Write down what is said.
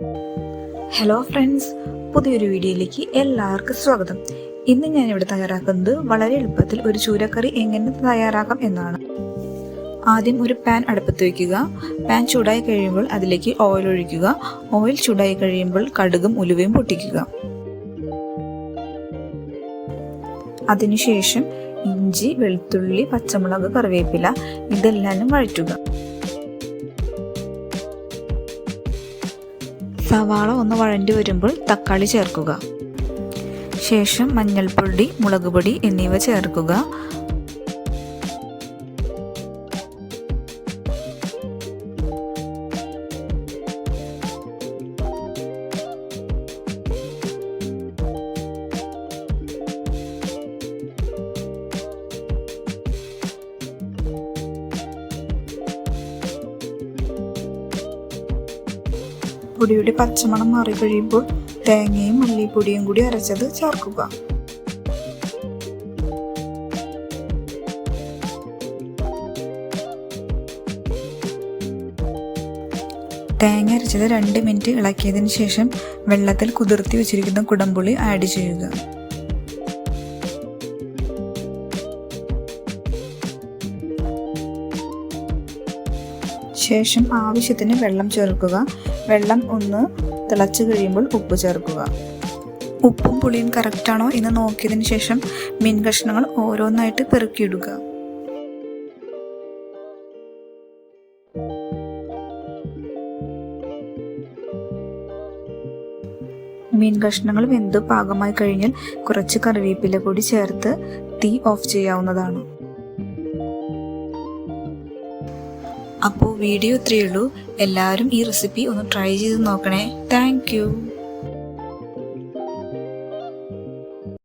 Hello friends പുതിയൊരു വീഡിയോയിലേക്ക് എല്ലാവർക്കും സ്വാഗതം. ഇന്ന് ഞാൻ ഇവിടെ തയ്യാറാക്കുന്നത് വളരെ എളുപ്പത്തിൽ ഒരു ചൂരക്കറി എങ്ങനെ തയ്യാറാക്കാം എന്നാണ്. ആദ്യം ഒരു പാൻ അടുപ്പത്ത് വയ്ക്കുക. പാൻ ചൂടായി കഴിയുമ്പോൾ അതിലേക്ക് ഓയിൽ ഒഴിക്കുക. ഓയിൽ ചൂടായി കഴിയുമ്പോൾ കടുകും ഉലുവയും പൊട്ടിക്കുക. അതിനുശേഷം ഇഞ്ചി വെളുത്തുള്ളി പച്ചമുളക് കറിവേപ്പില ഇതെല്ലാം വഴറ്റുക. സവാള ഒന്ന് വഴണ്ടി വരുമ്പോൾ തക്കാളി ചേർക്കുക. ശേഷം മഞ്ഞൾപ്പൊടി മുളക് പൊടി എന്നിവ ചേർക്കുക. പൊടിയുടെ പച്ചമണം മാറി കഴിയുമ്പോൾ തേങ്ങയും മല്ലിപ്പൊടിയും കൂടി അരച്ചത് ചേർക്കുക. തേങ്ങ അരച്ചത് രണ്ട് മിനിറ്റ് ഇളക്കിയതിന് ശേഷം വെള്ളത്തിൽ കുതിർത്തി വെച്ചിരിക്കുന്ന കുടംപുളി ആഡ് ചെയ്യുക. ശേഷം ആവശ്യത്തിന് വെള്ളം ചേർക്കുക. വെള്ളം ഒന്ന് തിളച്ചു കഴിയുമ്പോൾ ഉപ്പ് ചേർക്കുക. ഉപ്പും പുളിയും കറക്റ്റാണോ എന്ന് നോക്കിയതിന് ശേഷം മീൻ കഷ്ണങ്ങൾ ഓരോന്നായിട്ട് പെറുക്കിയിടുക. മീൻ കഷ്ണങ്ങൾ വെന്ത് പാകമായി കഴിഞ്ഞാൽ കുറച്ച് കറിവേപ്പില കൂടി ചേർത്ത് തീ ഓഫ് ചെയ്യാവുന്നതാണ്. അപ്പോൾ വീഡിയോ ഇത്രയേ ഉള്ളൂ. എല്ലാവരും ഈ റെസിപ്പി ഒന്ന് ട്രൈ ചെയ്ത് നോക്കണേ. താങ്ക്